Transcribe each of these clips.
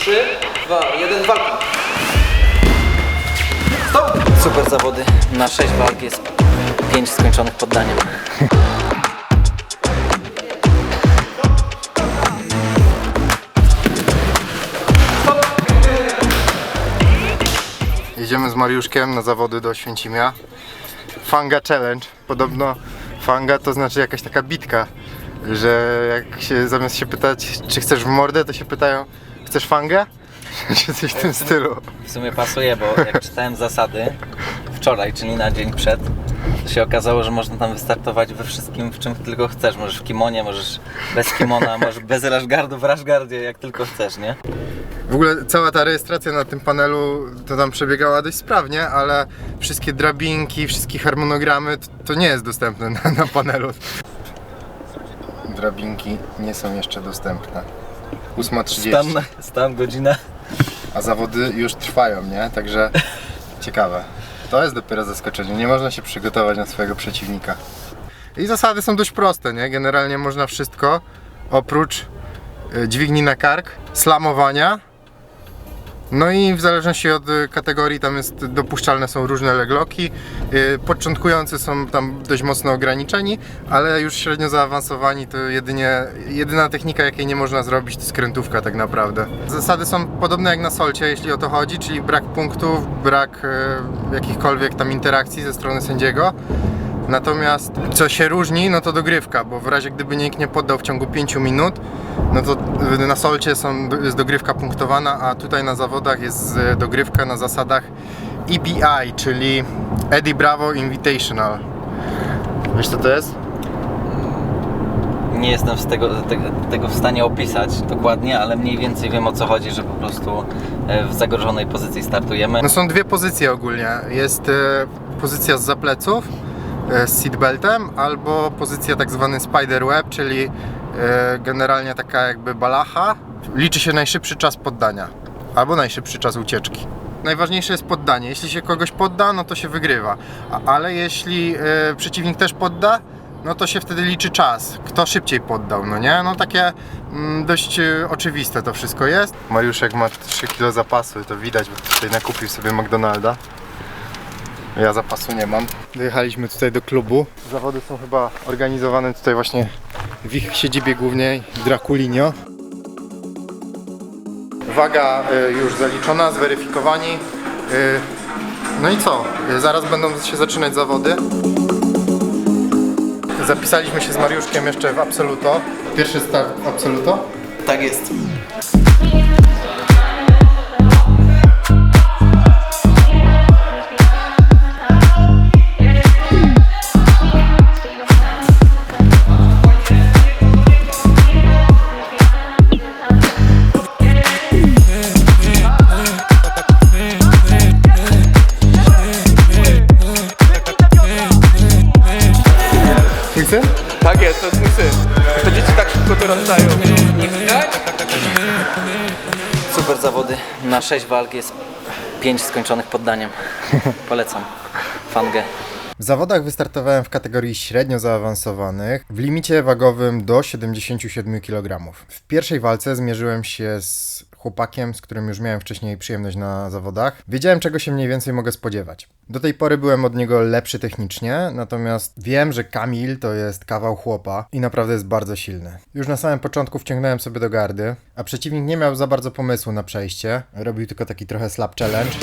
3, 2, 1, walka. Super zawody. Na 6 walk jest 5 skończonych poddaniem. Jedziemy z Mariuszkiem na zawody do Święcimia. Fanga Challenge. Podobno fanga to znaczy jakaś taka bitka, że jak się zamiast się pytać, czy chcesz w mordę, to się pytają, chcesz fangę? Czy coś w tym stylu. W sumie pasuje, bo jak czytałem zasady wczoraj, czyli na dzień przed, to się okazało, że można tam wystartować we wszystkim, w czym tylko chcesz. Możesz w kimonie, możesz bez kimona, możesz bez rashgardu, w rashgardzie, jak tylko chcesz, nie? W ogóle cała ta rejestracja na tym panelu to tam przebiegała dość sprawnie, ale wszystkie drabinki, wszystkie harmonogramy to, to nie jest dostępne na, na panelu. Drabinki nie są jeszcze dostępne. 8.30. Stan, stan godzina. A zawody już trwają, nie? Także ciekawe. To jest dopiero zaskoczenie. Nie można się przygotować na swojego przeciwnika. I zasady są dość proste, nie? Generalnie można wszystko oprócz y, dźwigni na kark, slamowania. No i w zależności od y, kategorii tam jest dopuszczalne są różne legloki. Y, Początkujący są tam dość mocno ograniczeni, ale już średnio zaawansowani to jedynie jedyna technika jakiej nie można zrobić to skrętówka tak naprawdę. Zasady są podobne jak na solcie, jeśli o to chodzi, czyli brak punktów, brak y, jakichkolwiek tam interakcji ze strony sędziego. Natomiast co się różni, no to dogrywka, bo w razie gdyby nikt nie poddał w ciągu 5 minut, no to na solcie są, jest dogrywka punktowana, a tutaj na zawodach jest y, dogrywka na zasadach EBI, czyli Eddie Bravo Invitational. Wiesz co to jest? Nie jestem z tego, te, tego w stanie opisać dokładnie, ale mniej więcej wiem o co chodzi, że po prostu e, w zagrożonej pozycji startujemy. No są dwie pozycje ogólnie. Jest e, pozycja z zapleców e, z seatbeltem albo pozycja tak zwany spider web, czyli e, generalnie taka jakby balacha. Liczy się najszybszy czas poddania albo najszybszy czas ucieczki. Najważniejsze jest poddanie. Jeśli się kogoś podda, no to się wygrywa. Ale jeśli e, przeciwnik też podda, no to się wtedy liczy czas. Kto szybciej poddał, no nie? No takie mm, dość e, oczywiste to wszystko jest. Mariuszek ma 3 kg zapasu, to widać, bo tutaj nakupił sobie McDonalda. Ja zapasu nie mam. Dojechaliśmy tutaj do klubu. Zawody są chyba organizowane tutaj właśnie w ich siedzibie głównej Draculinio. Waga y, już zaliczona, zweryfikowani. Y, No i co? Y, Zaraz będą się zaczynać zawody. Zapisaliśmy się z Mariuszkiem jeszcze w Absoluto. Pierwszy start Absoluto. Tak jest. Dorastają. Super zawody. Na 6 walk jest 5 skończonych poddaniem. Polecam. Fangę. W zawodach wystartowałem w kategorii średnio zaawansowanych w limicie wagowym do 77 kg. W pierwszej walce zmierzyłem się z chłopakiem, z którym już miałem wcześniej przyjemność na zawodach. Wiedziałem, czego się mniej więcej mogę spodziewać. Do tej pory byłem od niego lepszy technicznie, natomiast wiem, że Kamil to jest kawał chłopa i naprawdę jest bardzo silny. Już na samym początku wciągnąłem sobie do gardy, a przeciwnik nie miał za bardzo pomysłu na przejście. Robił tylko taki trochę slap challenge.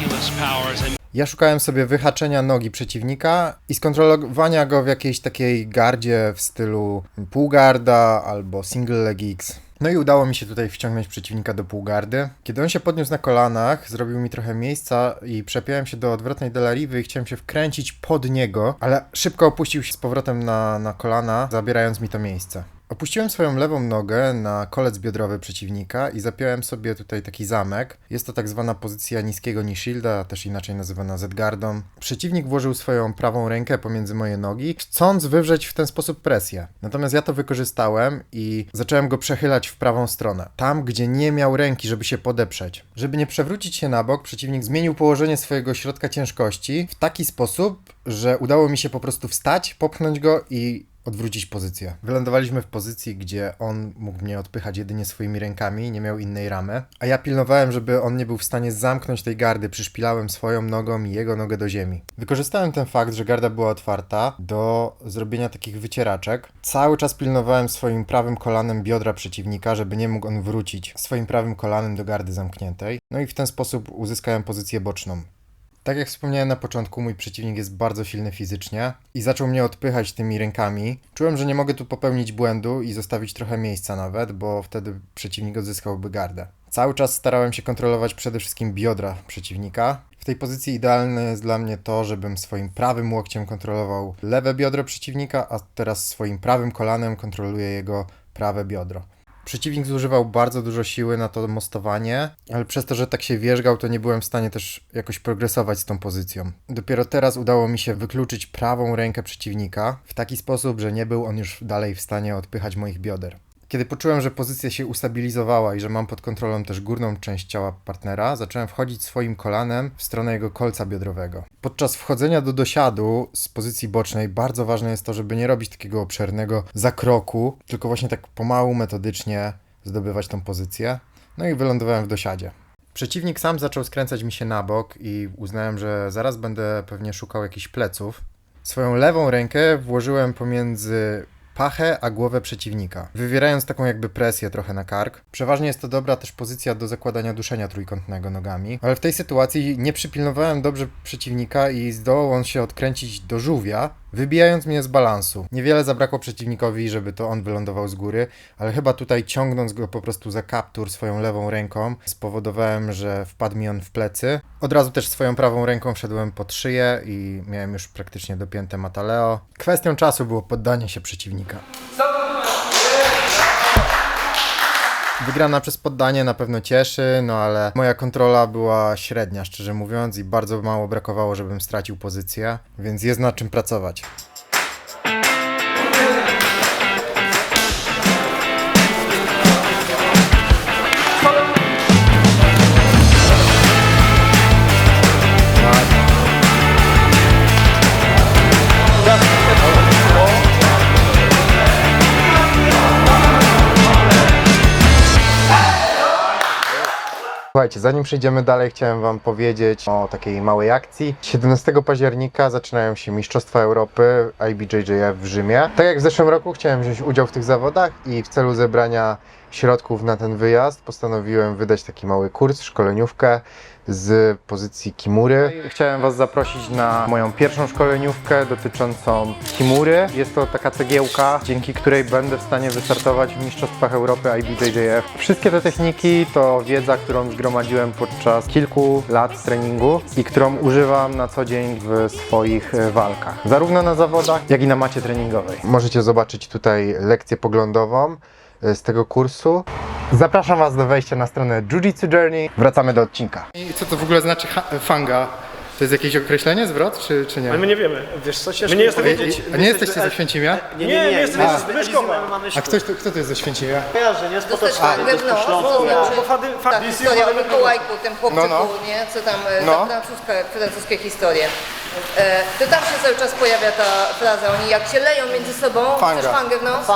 ridiculous powers and Ja szukałem sobie wyhaczenia nogi przeciwnika i skontrolowania go w jakiejś takiej gardzie w stylu półgarda albo single leg X. No i udało mi się tutaj wciągnąć przeciwnika do półgardy. Kiedy on się podniósł na kolanach, zrobił mi trochę miejsca i przepiąłem się do odwrotnej delariwy i chciałem się wkręcić pod niego, ale szybko opuścił się z powrotem na, na kolana, zabierając mi to miejsce. Opuściłem swoją lewą nogę na kolec biodrowy przeciwnika i zapiąłem sobie tutaj taki zamek. Jest to tak zwana pozycja niskiego Nishilda, też inaczej nazywana Z-gardą. Przeciwnik włożył swoją prawą rękę pomiędzy moje nogi, chcąc wywrzeć w ten sposób presję. Natomiast ja to wykorzystałem i zacząłem go przechylać w prawą stronę. Tam, gdzie nie miał ręki, żeby się podeprzeć. Żeby nie przewrócić się na bok, przeciwnik zmienił położenie swojego środka ciężkości w taki sposób, że udało mi się po prostu wstać, popchnąć go i odwrócić pozycję. Wylądowaliśmy w pozycji, gdzie on mógł mnie odpychać jedynie swoimi rękami, nie miał innej ramy, a ja pilnowałem, żeby on nie był w stanie zamknąć tej gardy, przyszpilałem swoją nogą i jego nogę do ziemi. Wykorzystałem ten fakt, że garda była otwarta do zrobienia takich wycieraczek. Cały czas pilnowałem swoim prawym kolanem biodra przeciwnika, żeby nie mógł on wrócić swoim prawym kolanem do gardy zamkniętej. No i w ten sposób uzyskałem pozycję boczną. Tak jak wspomniałem na początku, mój przeciwnik jest bardzo silny fizycznie i zaczął mnie odpychać tymi rękami. Czułem, że nie mogę tu popełnić błędu i zostawić trochę miejsca nawet, bo wtedy przeciwnik odzyskałby gardę. Cały czas starałem się kontrolować przede wszystkim biodra przeciwnika. W tej pozycji idealne jest dla mnie to, żebym swoim prawym łokciem kontrolował lewe biodro przeciwnika, a teraz swoim prawym kolanem kontroluję jego prawe biodro. Przeciwnik zużywał bardzo dużo siły na to mostowanie, ale przez to, że tak się wierzgał, to nie byłem w stanie też jakoś progresować z tą pozycją. Dopiero teraz udało mi się wykluczyć prawą rękę przeciwnika w taki sposób, że nie był on już dalej w stanie odpychać moich bioder. Kiedy poczułem, że pozycja się ustabilizowała i że mam pod kontrolą też górną część ciała partnera, zacząłem wchodzić swoim kolanem w stronę jego kolca biodrowego. Podczas wchodzenia do dosiadu z pozycji bocznej bardzo ważne jest to, żeby nie robić takiego obszernego zakroku, tylko właśnie tak pomału, metodycznie zdobywać tą pozycję. No i wylądowałem w dosiadzie. Przeciwnik sam zaczął skręcać mi się na bok i uznałem, że zaraz będę pewnie szukał jakichś pleców. Swoją lewą rękę włożyłem pomiędzy pachę a głowę przeciwnika, wywierając taką jakby presję trochę na kark. Przeważnie jest to dobra też pozycja do zakładania duszenia trójkątnego nogami, ale w tej sytuacji nie przypilnowałem dobrze przeciwnika i zdołał on się odkręcić do żółwia, wybijając mnie z balansu. Niewiele zabrakło przeciwnikowi, żeby to on wylądował z góry, ale chyba tutaj ciągnąc go po prostu za kaptur swoją lewą ręką, spowodowałem, że wpadł mi on w plecy. Od razu też swoją prawą ręką wszedłem pod szyję i miałem już praktycznie dopięte mataleo. Kwestią czasu było poddanie się przeciwnika. Wygrana przez poddanie na pewno cieszy, no ale moja kontrola była średnia, szczerze mówiąc, i bardzo mało brakowało, żebym stracił pozycję, więc jest nad czym pracować. Słuchajcie, zanim przejdziemy dalej, chciałem Wam powiedzieć o takiej małej akcji. 17 października zaczynają się Mistrzostwa Europy IBJJF w Rzymie. Tak jak w zeszłym roku chciałem wziąć udział w tych zawodach i w celu zebrania środków na ten wyjazd postanowiłem wydać taki mały kurs, szkoleniówkę z pozycji Kimury. Chciałem Was zaprosić na moją pierwszą szkoleniówkę dotyczącą Kimury. Jest to taka cegiełka, dzięki której będę w stanie wystartować w Mistrzostwach Europy IBJJF. Wszystkie te techniki to wiedza, którą zgromadziłem podczas kilku lat treningu i którą używam na co dzień w swoich e, walkach. Zarówno na zawodach, jak i na macie treningowej. Możecie zobaczyć tutaj lekcję poglądową z tego kursu. Zapraszam Was do wejścia na stronę Jiu-Jitsu Journey. Wracamy do odcinka. I co to w ogóle znaczy fanga? To jest jakieś określenie, zwrot, czy, czy nie? Ale my nie wiemy. Wiesz co, ciężko My nie jesteśmy- powiedzieć. A nie jesteście ze Święcimia? Nie, nie, nie, jesteśmy my z jesteśmy Myszkowa. mamy A ktoś, to, kto to jest ze Święcimia? Potoczka, fangę w nos, to znaczy, Bo fady, ta fady, historia o Mikołajku, tym chłopczyku, No, no. nie? Co tam, e, No. ta francuska, francuskie historie. E, to tam się cały czas pojawia ta fraza, oni jak się leją między sobą, Fanga. chcesz fangę w nos?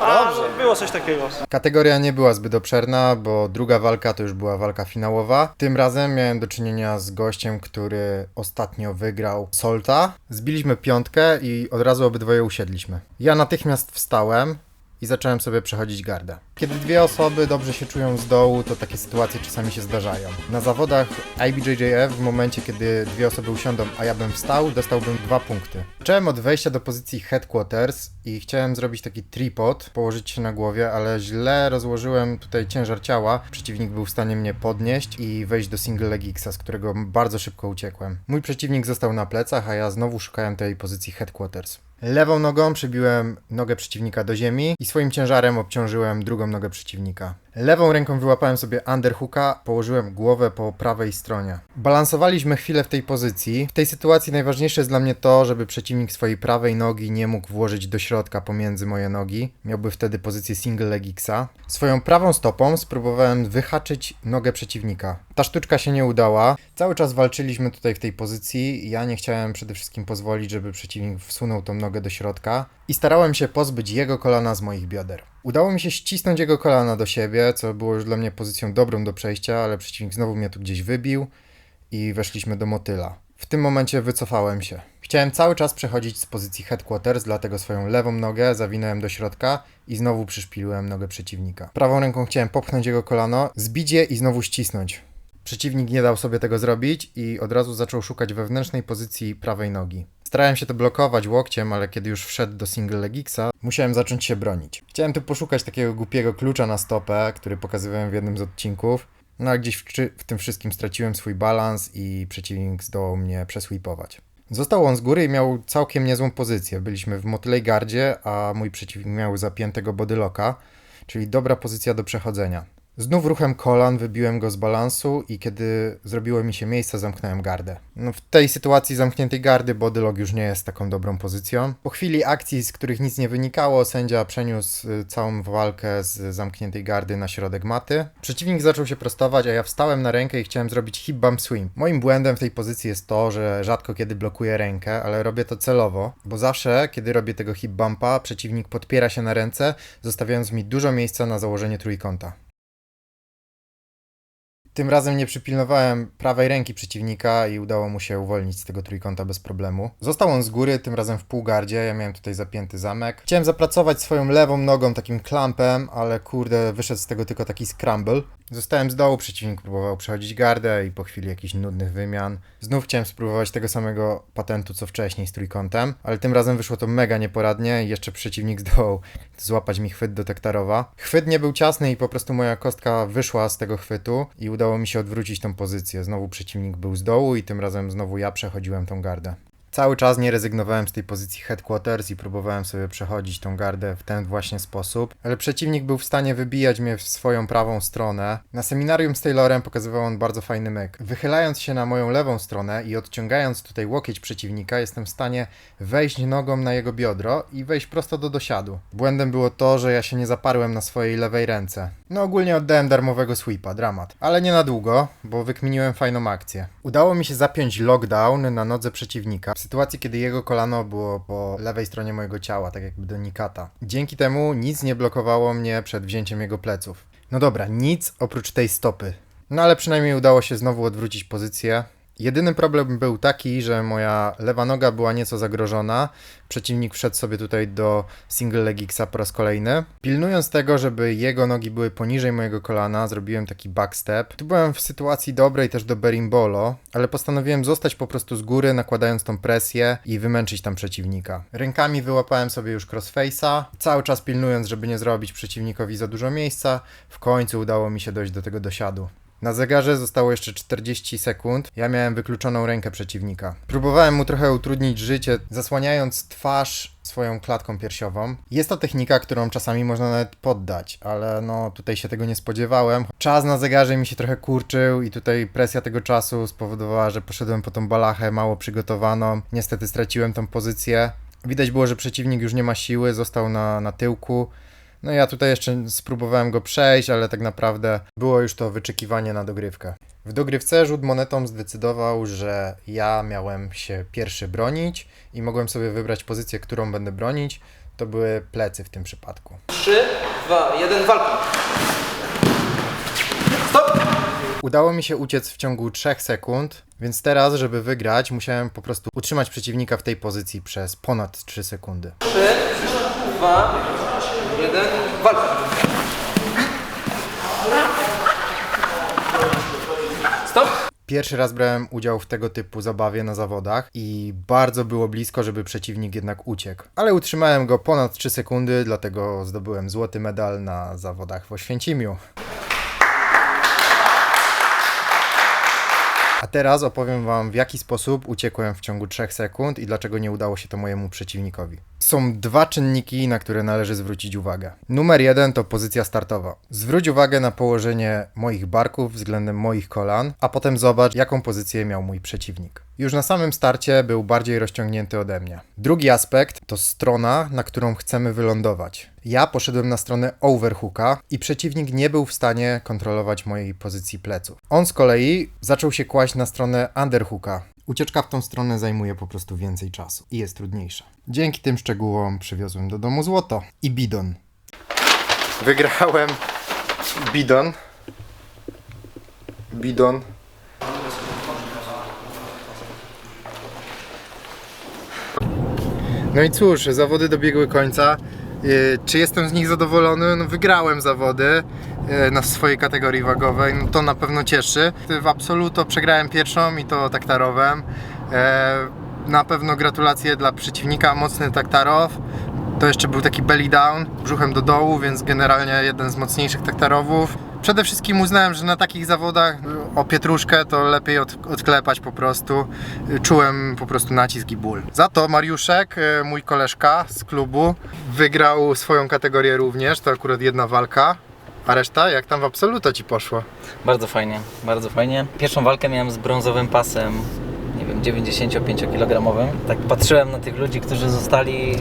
Dobrze. Było coś takiego. Kategoria nie była zbyt obszerna, bo druga walka to już była walka finałowa. Tym razem miałem do czynienia z gościem, który ostatnio wygrał Solta. Zbiliśmy piątkę i od razu obydwoje usiedliśmy. Ja natychmiast wstałem i zacząłem sobie przechodzić gardę. Kiedy dwie osoby dobrze się czują z dołu, to takie sytuacje czasami się zdarzają. Na zawodach IBJJF w momencie, kiedy dwie osoby usiądą, a ja bym wstał, dostałbym dwa punkty. Zacząłem od wejścia do pozycji headquarters i chciałem zrobić taki tripod, położyć się na głowie, ale źle rozłożyłem tutaj ciężar ciała. Przeciwnik był w stanie mnie podnieść i wejść do single leg Xa, z którego bardzo szybko uciekłem. Mój przeciwnik został na plecach, a ja znowu szukałem tej pozycji headquarters. Lewą nogą przybiłem nogę przeciwnika do ziemi i swoim ciężarem obciążyłem drugą nogę przeciwnika. Lewą ręką wyłapałem sobie underhooka, położyłem głowę po prawej stronie. Balansowaliśmy chwilę w tej pozycji. W tej sytuacji najważniejsze jest dla mnie to, żeby przeciwnik swojej prawej nogi nie mógł włożyć do środka pomiędzy moje nogi. Miałby wtedy pozycję single leg Xa. Swoją prawą stopą spróbowałem wyhaczyć nogę przeciwnika. Ta sztuczka się nie udała. Cały czas walczyliśmy tutaj w tej pozycji. Ja nie chciałem przede wszystkim pozwolić, żeby przeciwnik wsunął tą nogę do środka i starałem się pozbyć jego kolana z moich bioder. Udało mi się ścisnąć jego kolana do siebie, co było już dla mnie pozycją dobrą do przejścia, ale przeciwnik znowu mnie tu gdzieś wybił i weszliśmy do motyla. W tym momencie wycofałem się. Chciałem cały czas przechodzić z pozycji headquarters, dlatego swoją lewą nogę zawinąłem do środka i znowu przyszpiliłem nogę przeciwnika. Prawą ręką chciałem popchnąć jego kolano, zbić je i znowu ścisnąć. Przeciwnik nie dał sobie tego zrobić i od razu zaczął szukać wewnętrznej pozycji prawej nogi. Starałem się to blokować łokciem, ale kiedy już wszedł do single legixa, musiałem zacząć się bronić. Chciałem tu poszukać takiego głupiego klucza na stopę, który pokazywałem w jednym z odcinków, no ale gdzieś w, w tym wszystkim straciłem swój balans i przeciwnik zdołał mnie przesweepować. Został on z góry i miał całkiem niezłą pozycję. Byliśmy w motylej gardzie, a mój przeciwnik miał zapiętego bodylocka, czyli dobra pozycja do przechodzenia. Znów ruchem kolan wybiłem go z balansu i kiedy zrobiło mi się miejsce, zamknąłem gardę. No w tej sytuacji zamkniętej gardy bodylog już nie jest taką dobrą pozycją. Po chwili akcji, z których nic nie wynikało, sędzia przeniósł y, całą walkę z zamkniętej gardy na środek maty. Przeciwnik zaczął się prostować, a ja wstałem na rękę i chciałem zrobić hip bump swing. Moim błędem w tej pozycji jest to, że rzadko kiedy blokuję rękę, ale robię to celowo, bo zawsze, kiedy robię tego hip bumpa, przeciwnik podpiera się na ręce, zostawiając mi dużo miejsca na założenie trójkąta. Tym razem nie przypilnowałem prawej ręki przeciwnika i udało mu się uwolnić z tego trójkąta bez problemu. Został on z góry, tym razem w półgardzie, ja miałem tutaj zapięty zamek. Chciałem zapracować swoją lewą nogą takim klampem, ale kurde, wyszedł z tego tylko taki scramble. Zostałem z dołu, przeciwnik próbował przechodzić gardę i po chwili jakichś nudnych wymian. Znów chciałem spróbować tego samego patentu co wcześniej z trójkątem, ale tym razem wyszło to mega nieporadnie i jeszcze przeciwnik zdołał złapać mi chwyt do tektarowa. Chwyt nie był ciasny i po prostu moja kostka wyszła z tego chwytu i udało mi się odwrócić tą pozycję. Znowu przeciwnik był z dołu i tym razem znowu ja przechodziłem tą gardę. Cały czas nie rezygnowałem z tej pozycji headquarters i próbowałem sobie przechodzić tą gardę w ten właśnie sposób, ale przeciwnik był w stanie wybijać mnie w swoją prawą stronę. Na seminarium z Taylorem pokazywał on bardzo fajny myk. Wychylając się na moją lewą stronę i odciągając tutaj łokieć przeciwnika, jestem w stanie wejść nogą na jego biodro i wejść prosto do dosiadu. Błędem było to, że ja się nie zaparłem na swojej lewej ręce. No ogólnie oddałem darmowego sweepa, dramat. Ale nie na długo, bo wykminiłem fajną akcję. Udało mi się zapiąć lockdown na nodze przeciwnika, w sytuacji kiedy jego kolano było po lewej stronie mojego ciała, tak jakby do nikata. Dzięki temu nic nie blokowało mnie przed wzięciem jego pleców. No dobra, nic oprócz tej stopy. No ale przynajmniej udało się znowu odwrócić pozycję. Jedyny problem był taki, że moja lewa noga była nieco zagrożona. Przeciwnik wszedł sobie tutaj do single legixa po raz kolejny. Pilnując tego, żeby jego nogi były poniżej mojego kolana, zrobiłem taki backstep. Tu byłem w sytuacji dobrej też do berimbolo, ale postanowiłem zostać po prostu z góry, nakładając tą presję i wymęczyć tam przeciwnika. Rękami wyłapałem sobie już crossface'a, cały czas pilnując, żeby nie zrobić przeciwnikowi za dużo miejsca. W końcu udało mi się dojść do tego dosiadu. Na zegarze zostało jeszcze 40 sekund. Ja miałem wykluczoną rękę przeciwnika. Próbowałem mu trochę utrudnić życie, zasłaniając twarz swoją klatką piersiową. Jest to technika, którą czasami można nawet poddać, ale no tutaj się tego nie spodziewałem. Czas na zegarze mi się trochę kurczył i tutaj presja tego czasu spowodowała, że poszedłem po tą balachę mało przygotowaną. Niestety straciłem tą pozycję. Widać było, że przeciwnik już nie ma siły, został na, na tyłku. No ja tutaj jeszcze spróbowałem go przejść, ale tak naprawdę było już to wyczekiwanie na dogrywkę. W dogrywce rzut monetą zdecydował, że ja miałem się pierwszy bronić i mogłem sobie wybrać pozycję, którą będę bronić. To były plecy w tym przypadku. 3, 2, 1, walka. Udało mi się uciec w ciągu 3 sekund, więc teraz, żeby wygrać, musiałem po prostu utrzymać przeciwnika w tej pozycji przez ponad 3 sekundy. 3, 2, 1, walka. Stop. Pierwszy raz brałem udział w tego typu zabawie na zawodach i bardzo było blisko, żeby przeciwnik jednak uciekł. Ale utrzymałem go ponad 3 sekundy, dlatego zdobyłem złoty medal na zawodach w Oświęcimiu. A teraz opowiem Wam, w jaki sposób uciekłem w ciągu 3 sekund i dlaczego nie udało się to mojemu przeciwnikowi. Są dwa czynniki, na które należy zwrócić uwagę. Numer jeden to pozycja startowa. Zwróć uwagę na położenie moich barków względem moich kolan, a potem zobacz, jaką pozycję miał mój przeciwnik. Już na samym starcie był bardziej rozciągnięty ode mnie. Drugi aspekt to strona, na którą chcemy wylądować. Ja poszedłem na stronę overhooka i przeciwnik nie był w stanie kontrolować mojej pozycji pleców. On z kolei zaczął się kłaść na stronę underhooka. Ucieczka w tą stronę zajmuje po prostu więcej czasu i jest trudniejsza. Dzięki tym szczegółom przywiozłem do domu złoto i bidon. Wygrałem bidon. Bidon. No i cóż, zawody dobiegły końca. Yy, Czy jestem z nich zadowolony? No wygrałem zawody na swojej kategorii wagowej, no to na pewno cieszy. W Absoluto przegrałem pierwszą i to taktarowem. Yy, Na pewno gratulacje dla przeciwnika, mocny taktarow. To jeszcze był taki belly down, brzuchem do dołu, więc generalnie jeden z mocniejszych taktarowów. Przede wszystkim uznałem, że na takich zawodach y, o pietruszkę to lepiej od, odklepać po prostu. Y, Czułem po prostu nacisk i ból. Za to Mariuszek, mój koleżka z klubu, wygrał swoją kategorię również. To akurat jedna walka. A reszta, jak tam w absoluto ci poszło? Bardzo fajnie, bardzo fajnie. Pierwszą walkę miałem z brązowym pasem, nie wiem, 95-kilogramowym. Tak patrzyłem na tych ludzi, którzy zostali yy,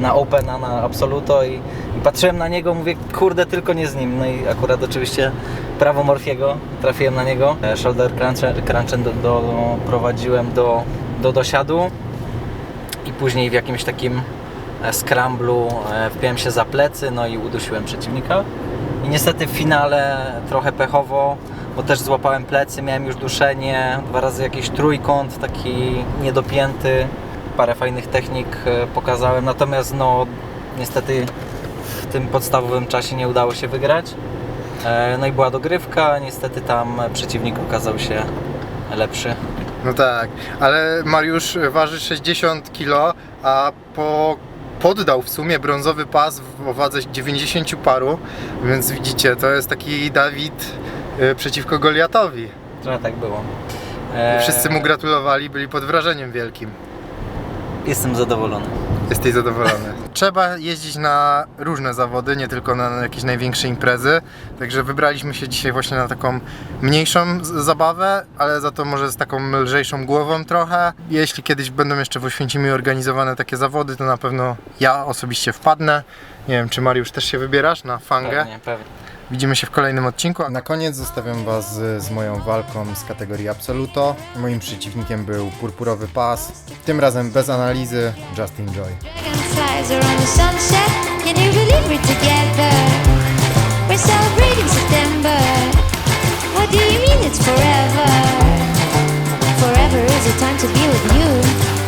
na Opena, na Absoluto i, i patrzyłem na niego, mówię, kurde, tylko nie z nim. No i akurat oczywiście prawo Morfiego, trafiłem na niego. E, Shoulder crunch- crunchem do, do, prowadziłem do, do dosiadu i później w jakimś takim e, scramblu e, wpiąłem się za plecy, no i udusiłem przeciwnika. I niestety w finale trochę pechowo, bo też złapałem plecy, miałem już duszenie, dwa razy jakiś trójkąt taki niedopięty, parę fajnych technik e, pokazałem, natomiast no niestety w tym podstawowym czasie nie udało się wygrać. E, No i była dogrywka, niestety tam przeciwnik okazał się lepszy. No tak, ale Mariusz waży 60 kg, a po poddał w sumie brązowy pas w wadze 90 paru, więc widzicie, to jest taki Dawid y, przeciwko Goliatowi. Trochę tak było. E, Wszyscy mu gratulowali, byli pod wrażeniem wielkim. Jestem zadowolony. Jesteś zadowolony. Trzeba jeździć na różne zawody, nie tylko na jakieś największe imprezy. Także wybraliśmy się dzisiaj właśnie na taką mniejszą zabawę, ale za to może z taką lżejszą głową trochę. Jeśli kiedyś będą jeszcze w Oświęcimiu organizowane takie zawody, to na pewno ja osobiście wpadnę. Nie wiem, czy Mariusz też się wybierasz na fangę? Pewnie, pewnie. Widzimy się w kolejnym odcinku. Na koniec zostawiam Was z, z moją walką z kategorii Absoluto. Moim przeciwnikiem był purpurowy pas. Tym razem bez analizy, just enjoy. What do you mean it's forever? Forever is a time to be with you.